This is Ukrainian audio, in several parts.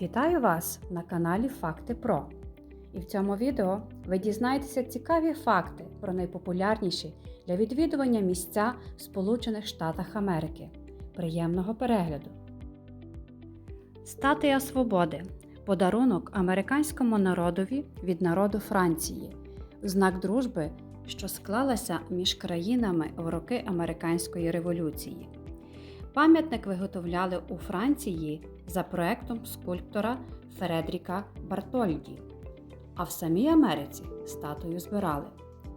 Вітаю вас на каналі Факти Про. І в цьому відео ви дізнаєтеся цікаві факти про найпопулярніші для відвідування місця в Сполучених Штатах Америки. Приємного перегляду! Статуя Свободи подарунок американському народові від народу Франції, знак дружби, що склалася між країнами в роки американської революції. Пам'ятник виготовляли у Франції за проектом скульптора Фредріка Бартольді, а в самій Америці статую збирали.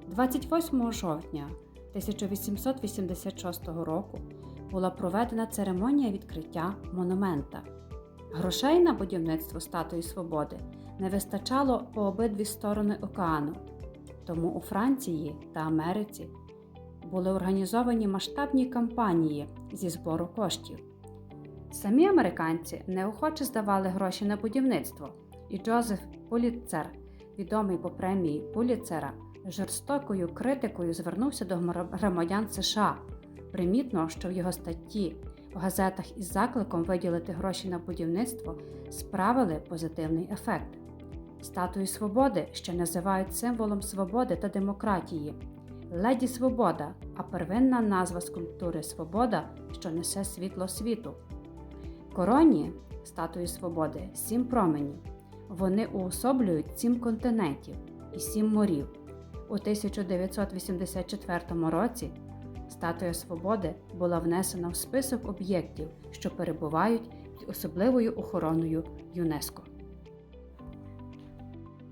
28 жовтня 1886 року була проведена церемонія відкриття монумента. Грошей на будівництво статуї Свободи не вистачало по обидві сторони океану, тому у Франції та Америці були організовані масштабні кампанії зі збору коштів. Самі американці неохоче здавали гроші на будівництво, і Джозеф Пулітцер, відомий по премії Пуліцера, жорстокою критикою звернувся до громадян США. Примітно, що в його статті в газетах із закликом виділити гроші на будівництво справили позитивний ефект. Статую свободи, що називають символом свободи та демократії. Леді Свобода, а первинна назва скульптури Свобода, що несе світло світу. Короні статуї Свободи сім променів. Вони уособлюють сім континентів і сім морів. У 1984 році статуя Свободи була внесена в список об'єктів, що перебувають під особливою охороною ЮНЕСКО.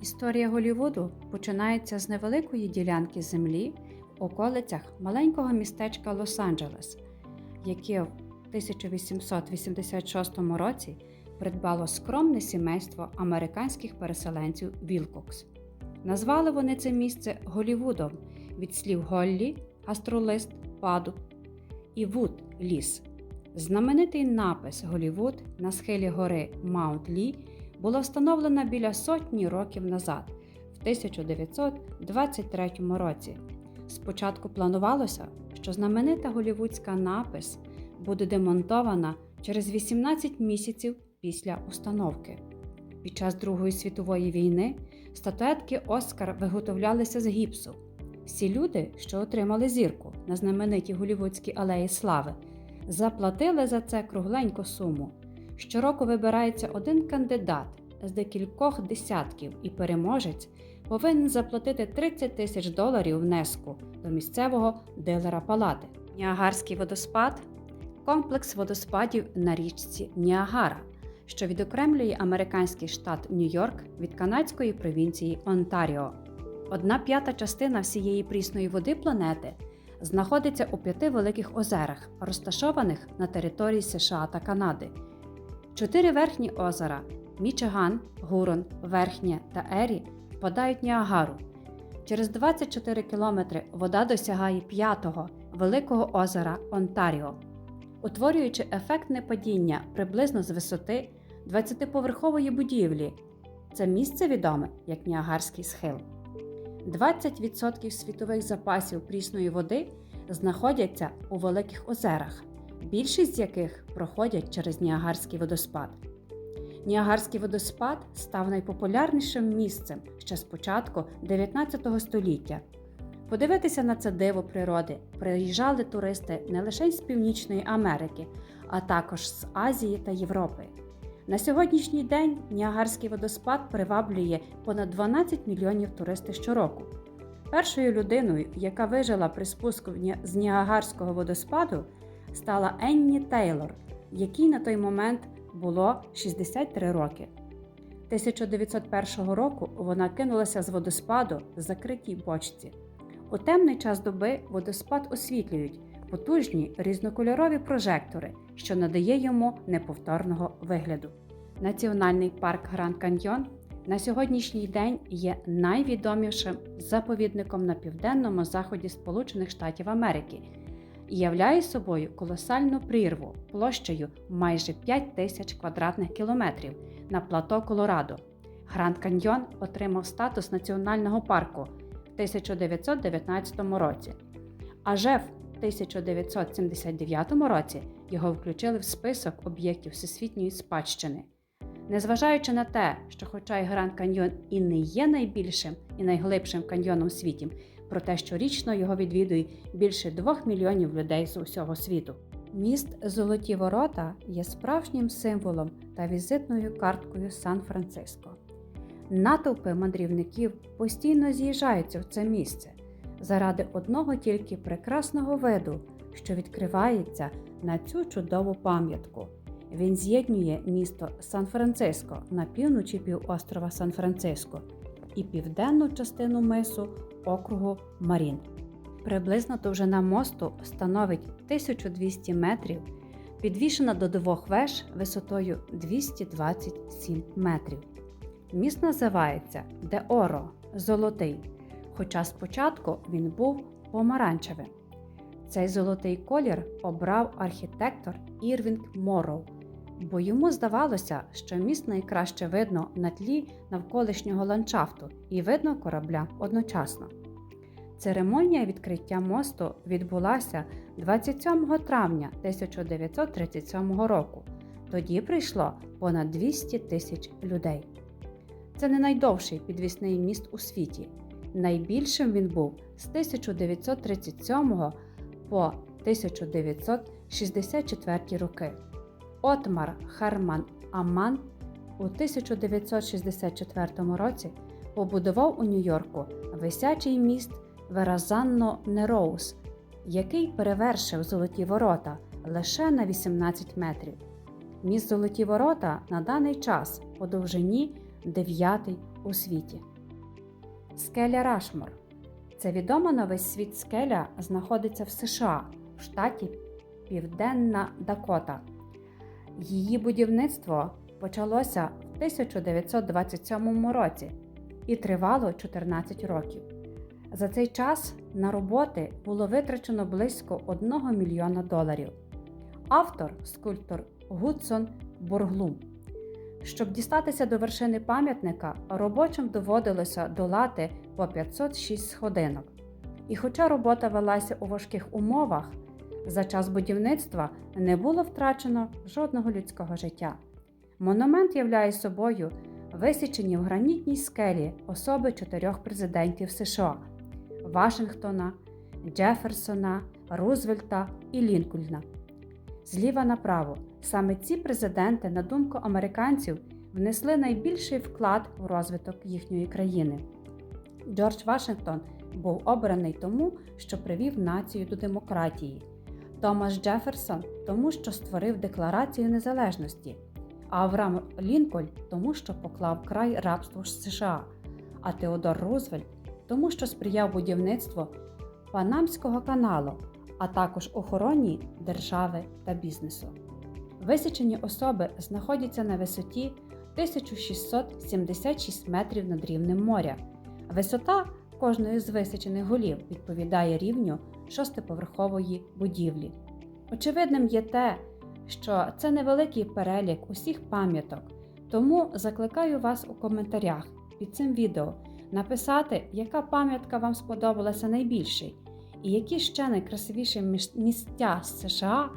Історія Голлівуду починається з невеликої ділянки землі околицях маленького містечка Лос-Анджелес, яке в 1886 році придбало скромне сімейство американських переселенців Вілкокс. Назвали вони це місце Голлівудом від слів Голлі, гастролист, падуб і Вуд ліс. Знаменитий напис Голлівуд на схилі гори Маунт Лі була встановлена біля сотні років назад, в 1923 році. Спочатку планувалося, що знаменита голівудська напис буде демонтована через 18 місяців після установки. Під час Другої світової війни статуетки Оскар виготовлялися з гіпсу. Всі люди, що отримали зірку на знаменитій голівудській алеї Слави, заплатили за це кругленьку суму. Щороку вибирається один кандидат з декількох десятків, і переможець повинен заплатити 30 тисяч доларів внеску до місцевого дилера палати. Ніагарський водоспад комплекс водоспадів на річці Ніагара, що відокремлює американський штат Нью-Йорк від канадської провінції Онтаріо. Одна п'ята частина всієї прісної води планети знаходиться у п'яти великих озерах, розташованих на території США та Канади. Чотири верхні озера Мічиган, Гурон, Верхнє та Ері впадають Ніагару. Через 24 кілометри вода досягає п'ятого великого озера Онтаріо, утворюючи ефектне падіння приблизно з висоти 20-поверхової будівлі. Це місце відоме як Ніагарський схил. 20% світових запасів прісної води знаходяться у великих озерах, більшість з яких проходять через Ніагарський водоспад. Ніагарський водоспад став найпопулярнішим місцем ще з початку 19 століття. Подивитися на це диво природи приїжджали туристи не лише з Північної Америки, а також з Азії та Європи. На сьогоднішній день Ніагарський водоспад приваблює понад 12 мільйонів туристів щороку. Першою людиною, яка вижила при спуску з Ніагарського водоспаду, стала Енні Тейлор, якій на той момент було 63 роки. 1901 року вона кинулася з водоспаду в закритій бочці. У темний час доби водоспад освітлюють потужні різнокольорові прожектори, що надає йому неповторного вигляду. Національний парк Гранд Каньйон на сьогоднішній день є найвідомішим заповідником на південному заході Сполучених Штатів Америки і являє собою колосальну прірву площею майже 5 тисяч квадратних кілометрів на плато Колорадо. Гранд Каньйон отримав статус національного парку в 1919 році. А вже в 1979 році його включили в список об'єктів всесвітньої спадщини. Незважаючи на те, що, хоча і Гранд Каньйон і не є найбільшим і найглибшим каньйоном у світі, проте щорічно його відвідує більше 2 мільйонів людей з усього світу. Міст Золоті Ворота є справжнім символом та візитною карткою Сан-Франциско. Натовпи мандрівників постійно з'їжджаються в це місце заради одного тільки прекрасного виду, що відкривається на цю чудову пам'ятку. Він з'єднує місто Сан-Франциско на півночі півострова Сан-Франциско і південну частину мису округу Марін. Приблизно довжина мосту становить 1200 метрів, підвішена до двох веж висотою 227 метрів. Міст називається Де Оро Золотий, хоча спочатку він був помаранчевим. Цей золотий колір обрав архітектор Ірвінг Морроу, бо йому здавалося, що міст найкраще видно на тлі навколишнього ландшафту і видно корабля одночасно. Церемонія відкриття мосту відбулася 27 травня 1937 року. Тоді прийшло понад 200 тисяч людей. Це не найдовший підвісний міст у світі. Найбільшим він був з 1937 по 1964 роки. Отмар Харман Аман у 1964 році побудував у Нью-Йорку висячий міст Веразанно Нероуз, який перевершив золоті ворота лише на 18 метрів. Міст Золоті Ворота на даний час по довжині дев'ятий у світі. Скеля Рашмор. Це відома на весь світ скеля знаходиться в США в штаті Південна Дакота. Її будівництво почалося в 1927 році і тривало 14 років. За цей час на роботи було витрачено близько 1 мільйона доларів. Автор скульптор Гудсон Борглум. Щоб дістатися до вершини пам'ятника, робочим доводилося долати по 506 сходинок. І хоча робота велася у важких умовах, за час будівництва не було втрачено жодного людського життя. Монумент являє собою висічені в гранітній скелі особи чотирьох президентів США Вашингтона, Джеферсона, Рузвельта і Лінкольна. Зліва направо саме ці президенти, на думку американців, внесли найбільший вклад у розвиток їхньої країни. Джордж Вашингтон був обраний тому, що привів націю до демократії, Томас Джеферсон тому, що створив Декларацію незалежності, Авраам Лінкольн тому, що поклав край рабству США, а Теодор Рузвельт тому, що сприяв будівництву Панамського каналу, а також охороні держави та бізнесу. Висічені особи знаходяться на висоті 1676 метрів над рівнем моря. Висота кожної з висічених голів відповідає рівню шостиповерхової будівлі. Очевидним є те, що це невеликий перелік усіх пам'яток, тому закликаю вас у коментарях під цим відео написати, яка пам'ятка вам сподобалася найбільше, і які ще найкрасивіші місця з США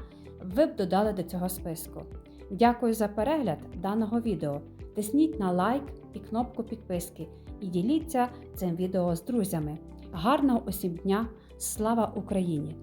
ви б додали до цього списку. Дякую за перегляд даного відео. Тисніть на лайк і кнопку підписки і діліться цим відео з друзями. Гарного усім дня! Слава Україні!